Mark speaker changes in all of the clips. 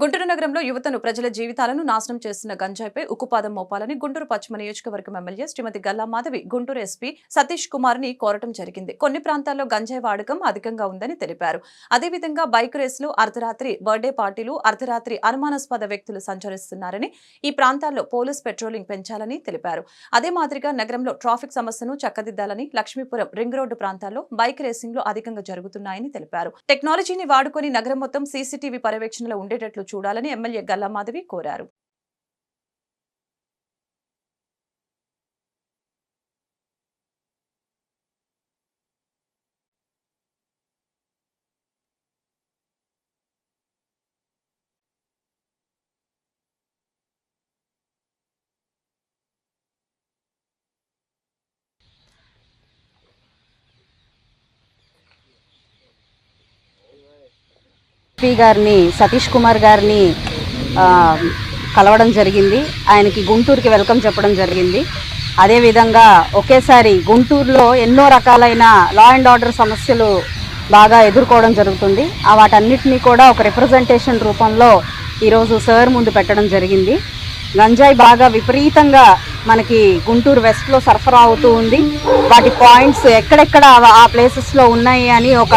Speaker 1: గుంటూరు నగరంలో యువతను ప్రజల జీవితాలను నాశనం చేస్తున్న గంజాయిపై ఉక్కుపాదం మోపాలని గుంటూరు పశ్చిమ నియోజకవర్గం ఎమ్మెల్యే శ్రీమతి గల్లా మాధవి గుంటూరు ఎస్పీ సతీష్ కుమార్ని కోరటం జరిగింది. కొన్ని ప్రాంతాల్లో గంజాయి వాడకం అధికంగా ఉందని తెలిపారు. అదేవిధంగా బైక్ రేసులు అర్ధరాత్రి బర్త్డే పార్టీలు అర్ధరాత్రి అనుమానాస్పద వ్యక్తులు సంచరిస్తున్నారని ఈ ప్రాంతాల్లో పోలీస్ పెట్రోలింగ్ పెంచాలని తెలిపారు. అదే మాదిరిగా నగరంలో ట్రాఫిక్ సమస్యను చక్కదిద్దాలని లక్ష్మీపురం రింగ్ రోడ్డు ప్రాంతాల్లో బైక్ రేసింగ్లు అధికంగా జరుగుతున్నాయని తెలిపారు. టెక్నాలజీని వాడుకొని నగరం మొత్తం సీసీటీవీ పర్యవేక్షణలో ఉండేటట్లు చూడాలని ఎమ్మెల్యే గల్లా మాధవి కోరారు.
Speaker 2: పి గారిని సతీష్ కుమార్ గారిని కలవడం జరిగింది. ఆయనకి గుంటూరుకి వెల్కమ్ చెప్పడం జరిగింది. అదేవిధంగా ఒకేసారి గుంటూరులో ఎన్నో రకాలైన లా అండ్ ఆర్డర్ సమస్యలు బాగా ఎదుర్కోవడం జరుగుతుంది. ఆ వాటన్నిటినీ కూడా ఒక రిప్రజెంటేషన్ రూపంలో ఈరోజు సార్ ముందు పెట్టడం జరిగింది. గంజాయి బాగా విపరీతంగా మనకి గుంటూరు వెస్ట్లో సరఫరా అవుతూ ఉంది. వాటి పాయింట్స్ ఎక్కడెక్కడ ఆ ప్లేసెస్లో ఉన్నాయి అని ఒక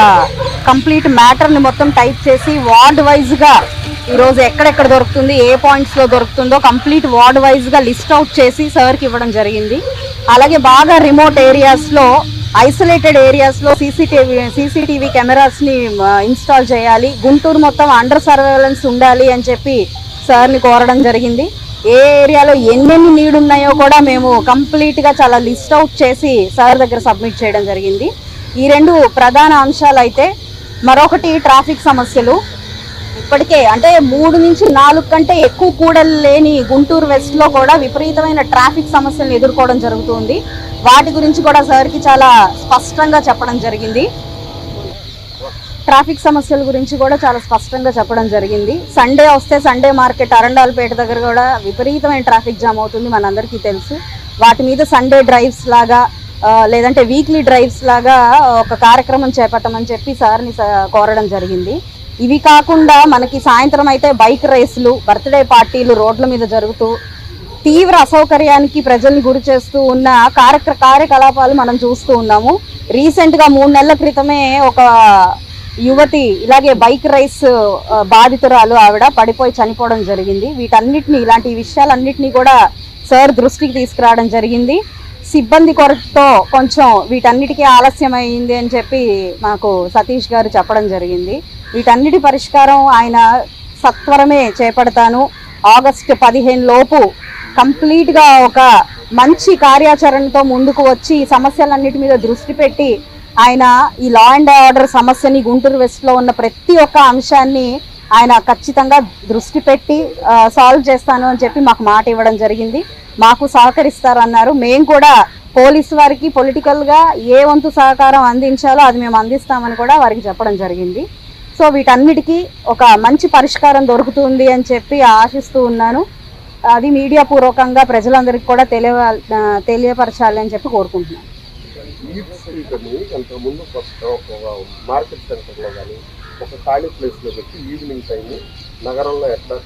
Speaker 2: కంప్లీట్ మ్యాటర్ని మొత్తం టైప్ చేసి వార్డ్ వైజ్గా ఈరోజు ఎక్కడెక్కడ దొరుకుతుంది ఏ పాయింట్స్లో దొరుకుతుందో కంప్లీట్ వార్డ్ వైజ్గా లిస్ట్ అవుట్ చేసి సార్కి ఇవ్వడం జరిగింది. అలాగే బాగా రిమోట్ ఏరియాస్లో ఐసోలేటెడ్ ఏరియాస్లో సీసీటీవీ సీసీటీవీ కెమెరాస్ని ఇన్స్టాల్ చేయాలి. గుంటూరు మొత్తం అండర్ సర్వేలెన్స్ ఉండాలి అని చెప్పి సార్ని కోరడం జరిగింది. ఏ ఏరియాలో ఎన్నెన్ని నీడ్ ఉన్నాయో కూడా మేము కంప్లీట్గా చాలా లిస్ట్ అవుట్ చేసి సార్ దగ్గర సబ్మిట్ చేయడం జరిగింది. ఈ రెండు ప్రధాన అంశాలు అయితే మరొకటి ట్రాఫిక్ సమస్యలు. ఇప్పటికే అంటే మూడు నుంచి నాలుగు కంటే ఎక్కువ కూడలు లేని గుంటూరు వెస్ట్లో కూడా విపరీతమైన ట్రాఫిక్ సమస్యలను ఎదుర్కోవడం జరుగుతుంది. వాటి గురించి కూడా సార్కి చాలా స్పష్టంగా చెప్పడం జరిగింది. ట్రాఫిక్ సమస్యల గురించి కూడా చాలా స్పష్టంగా చెప్పడం జరిగింది. సండే వస్తే సండే మార్కెట్ అరండాలపేట దగ్గర కూడా విపరీతమైన ట్రాఫిక్ జామ్ అవుతుంది మనందరికీ తెలుసు. వాటి మీద సండే డ్రైవ్స్ లాగా లేదంటే వీక్లీ డ్రైవ్స్ లాగా ఒక కార్యక్రమం చేపట్టమని చెప్పి సార్ని స- కోరడం జరిగింది. ఇవి కాకుండా మనకి సాయంత్రం అయితే బైక్ రేసులు బర్త్డే పార్టీలు రోడ్ల మీద జరుగుతూ తీవ్ర అసౌకర్యానికి ప్రజల్ని గురి చేస్తూ ఉన్న కార్యక్ర కార్యకలాపాలు మనం చూస్తూ ఉన్నాము. రీసెంట్గా మూడు నెలల క్రితమే ఒక యువతి ఇలాగే బైక్ రైస్ బాధితురాలు ఆవిడ పడిపోయి చనిపోవడం జరిగింది. వీటన్నిటిని ఇలాంటి విషయాలన్నిటినీ కూడా సార్ దృష్టికి తీసుకురావడం జరిగింది. సిబ్బంది కొరతతో కొంచెం వీటన్నిటికీ ఆలస్యం అని చెప్పి మాకు సతీష్ గారు చెప్పడం జరిగింది. వీటన్నిటి పరిష్కారం ఆయన సత్వరమే చేపడతాను. ఆగస్టు పదిహేను లోపు కంప్లీట్గా ఒక మంచి కార్యాచరణతో ముందుకు వచ్చి సమస్యలన్నిటి మీద దృష్టి పెట్టి ఆయన ఈ లా అండ్ ఆర్డర్ సమస్యని గుంటూరు వెస్ట్లో ఉన్న ప్రతి ఒక్క అంశాన్ని ఆయన ఖచ్చితంగా దృష్టి పెట్టి సాల్వ్ చేస్తాను అని చెప్పి మాకు మాట ఇవ్వడం జరిగింది. మాకు సహకరిస్తారన్నారు మేము కూడా పోలీసు వారికి పొలిటికల్గా ఏ వంతు సహకారం అందించాలో అది మేము అందిస్తామని కూడా వారికి చెప్పడం జరిగింది. సో వీటన్నిటికీ ఒక మంచి పరిష్కారం దొరుకుతుంది అని చెప్పి ఆశిస్తూ ఉన్నాను. అది మీడియా పూర్వకంగా ప్రజలందరికీ కూడా తెలియ తెలియపరచాలి అని చెప్పి కోరుకుంటున్నాను.
Speaker 3: మార్కెట్ సెంటర్లో కానీ ఒక ఖాళీ ప్లేస్లో పెట్టి ఈవినింగ్ టైం నగరంలో ఎట్లా